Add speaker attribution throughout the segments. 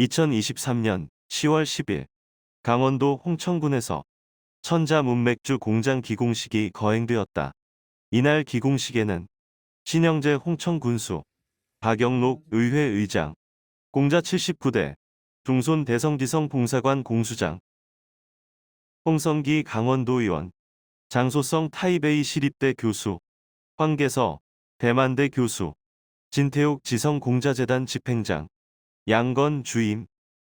Speaker 1: 2023년 10월 10일 강원도 홍천군에서 천자 문맥주 공장 기공식이 거행되었다. 이날 기공식에는 신영재 홍천군수, 박영록 의회 의장, 공자 79대, 중손 대성지성 봉사관 공수장, 홍성기 강원도 의원, 장소성 타이베이 시립대 교수, 황계서 대만대 교수, 진태욱 지성공자재단 집행장, 양건 주임,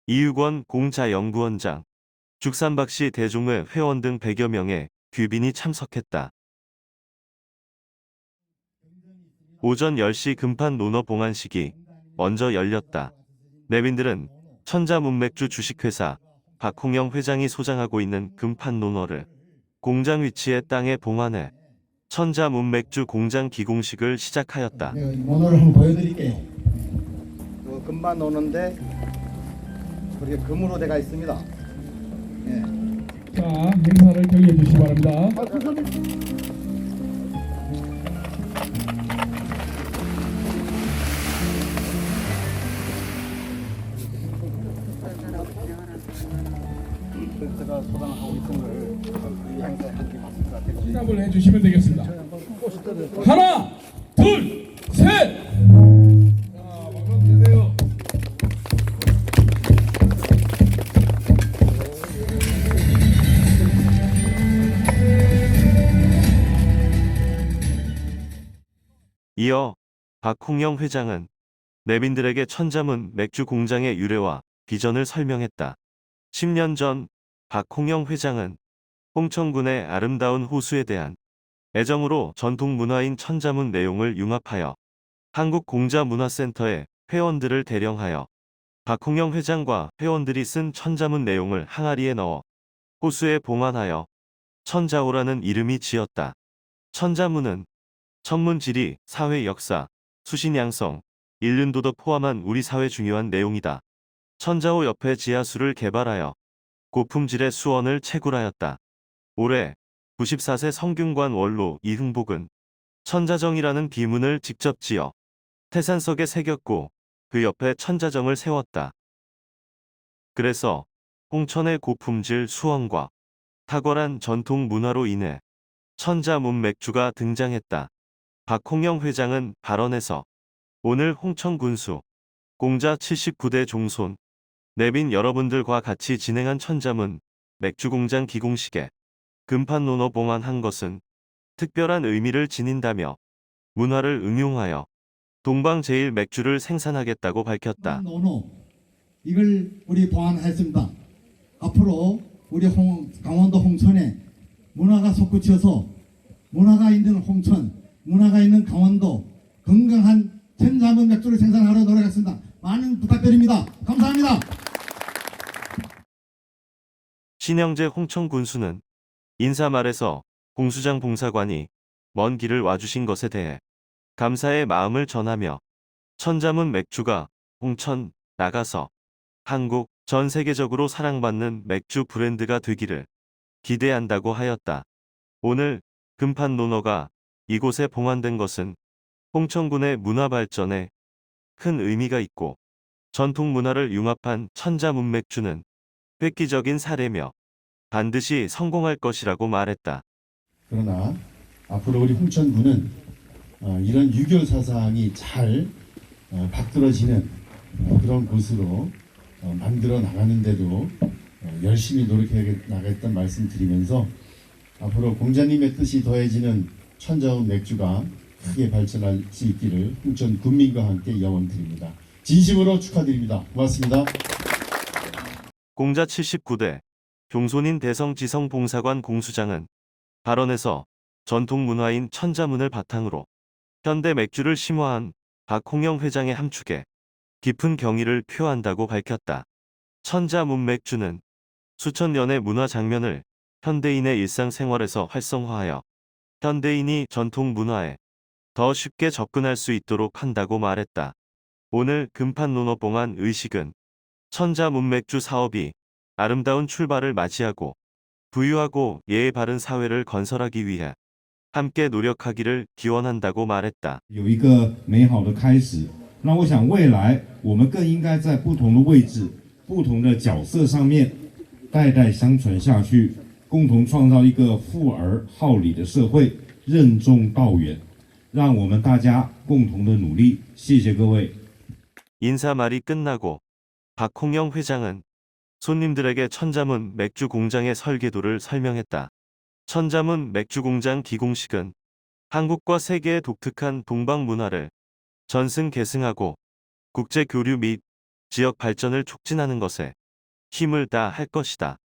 Speaker 1: 이유권 공자연구원장, 죽산박씨 대종회 회원 등 100여 명의 귀빈이 참석했다. 오전 10시 금판 논어 봉안식이 먼저 열렸다. 내빈들은 천자문맥주 주식회사 박홍영 회장이 소장하고 있는 금판 논어를 공장 위치의 땅에 봉안해 천자문맥주 공장 기공식을 시작하였다.
Speaker 2: 모노를 한번 보여드릴게요.
Speaker 3: 그 금만 오는데 그렇게 금으로 돼가 있습니다. 예.
Speaker 4: 자, 행사를 경리해 주시기 바랍니다.
Speaker 3: 그 제가 소장하고 있는 걸이 행사에 것 같아요.
Speaker 4: 시작을 해 주시면 되겠습니다. 하나, 둘,
Speaker 1: 이어 박홍영 회장은 내빈들에게 천자문 맥주 공장의 유래와 비전을 설명했다. 10년 전 박홍영 회장은 홍천군의 아름다운 호수에 대한 애정으로 전통 문화인 천자문 내용을 융합하여 한국공자문화센터에 회원들을 대령하여 박홍영 회장과 회원들이 쓴 천자문 내용을 항아리에 넣어 호수에 봉안하여 천자오라는 이름이 지었다. 천자문은 천문 지리, 사회 역사, 수신 양성, 일륜도덕 포함한 우리 사회 중요한 내용이다. 천자호 옆에 지하수를 개발하여 고품질의 수원을 채굴하였다. 올해 94세 성균관 원로 이흥복은 천자정이라는 비문을 직접 지어 태산석에 새겼고 그 옆에 천자정을 세웠다. 그래서 홍천의 고품질 수원과 탁월한 전통 문화로 인해 천자 문 맥주가 등장했다. 박홍영 회장은 발언에서 오늘 홍천 군수 공자 79대 종손 내빈 여러분들과 같이 진행한 천자문 맥주공장 기공식에 금판 논어 봉안한 것은 특별한 의미를 지닌다며 문화를 응용하여 동방제일 맥주를 생산하겠다고 밝혔다.
Speaker 2: 노노 이걸 우리 보완했습니다. 앞으로 우리 홍, 강원도 홍천에 문화가 솟구쳐서 문화가 있는 홍천, 문화가 있는 강원도 건강한 천자문 맥주를 생산하러 노력하겠습니다. 많은 부탁드립니다. 감사합니다.
Speaker 1: 신영재 홍천 군수는 인사말에서 공수장 봉사관이 먼 길을 와주신 것에 대해 감사의 마음을 전하며 천자문 맥주가 홍천 나가서 한국 전 세계적으로 사랑받는 맥주 브랜드가 되기를 기대한다고 하였다. 오늘 금판 논어가 이곳에 봉안된 것은 홍천군의 문화 발전에 큰 의미가 있고 전통 문화를 융합한 천자 문맥주는 획기적인 사례며 반드시 성공할 것이라고 말했다.
Speaker 5: 그러나 앞으로 우리 홍천군은 어, 이런 유교 사상이 잘 어, 받들어지는 어, 그런 곳으로 어, 만들어 나가는데도 어, 열심히 노력해 나가겠다는 말씀 드리면서 앞으로 공자님의 뜻이 더해지는 천자운 맥주가 크게 발전할 수 있기를 홍천 군민과 함께 염원 드립니다. 진심으로 축하드립니다. 고맙습니다.
Speaker 1: 공자 79대 종손인 대성지성 봉사관 공수장은 발언에서 전통 문화인 천자문을 바탕으로 현대 맥주를 심화한 박홍영 회장의 함축에 깊은 경의를 표한다고 밝혔다. 천자문 맥주는 수천 년의 문화 장면을 현대인의 일상생활에서 활성화하여 현대인이 전통 문화에 더 쉽게 접근할 수 있도록 한다고 말했다. 오늘 금판 논어봉한 의식은 천자문맥주 사업이 아름다운 출발을 맞이하고 부유하고 예의 바른 사회를 건설하기 위해 함께 노력하기를 기원한다고 말했다.
Speaker 6: 有一个美好的开始。 那我想未来我们更应该在不同的位置、不同的角色上面代代相传下去， 共同创造一个富而好礼的社会，任重道远，让我们大家共同的努力。谢谢各位。
Speaker 1: 인사 말이 끝나고 박홍영 회장은 손님들에게 천자문 맥주 공장의 설계도를 설명했다. 천자문 맥주 공장 기공식은 한국과 세계의 독특한 동방 문화를 전승 계승하고 국제 교류 및 지역 발전을 촉진하는 것에 힘을 다할 것이다.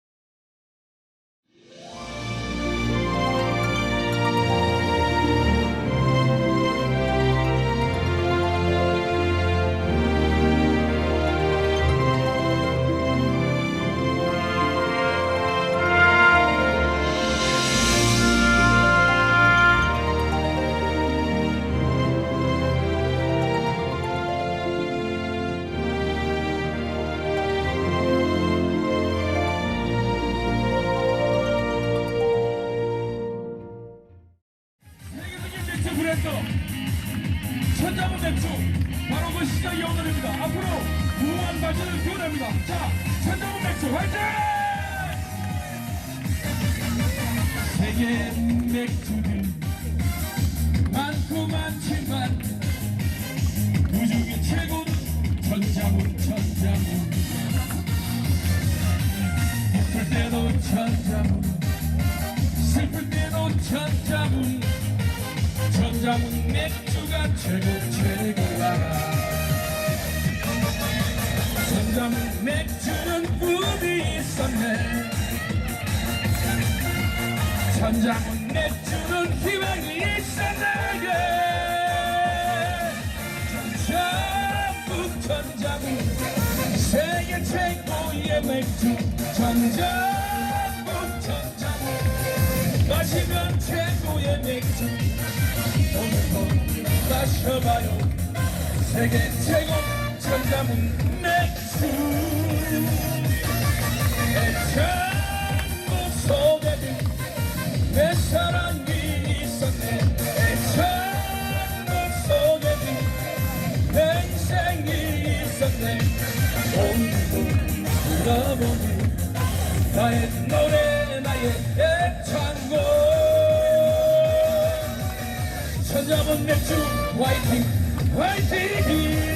Speaker 4: 천자문 맥주 바로 그 시작이 오늘입니다. 앞으로 무한 발전을 기원합니다. 자, 천자문 맥주 화이팅! 세계 맥주들 많고 많지만 그 중에 최고는 천자문 천자문 기쁠 때도 천자문 최고 최고라 천자문 맥주는 꿈이 있었네 천자문 맥주는 희망이 있었네 천자문 천자문 세계 최고의 맥주 천자문 마시면 최고의 맥주 오늘도 마셔봐요. 세계 최고 천자문 맥주. 애창고 속에는 내 사랑이 있었네. 애창고 속에는 내 인생이 있었네. 오늘도 불어보니 나의 노래 나의 애창고 천자문 맥주 화이팅 화이팅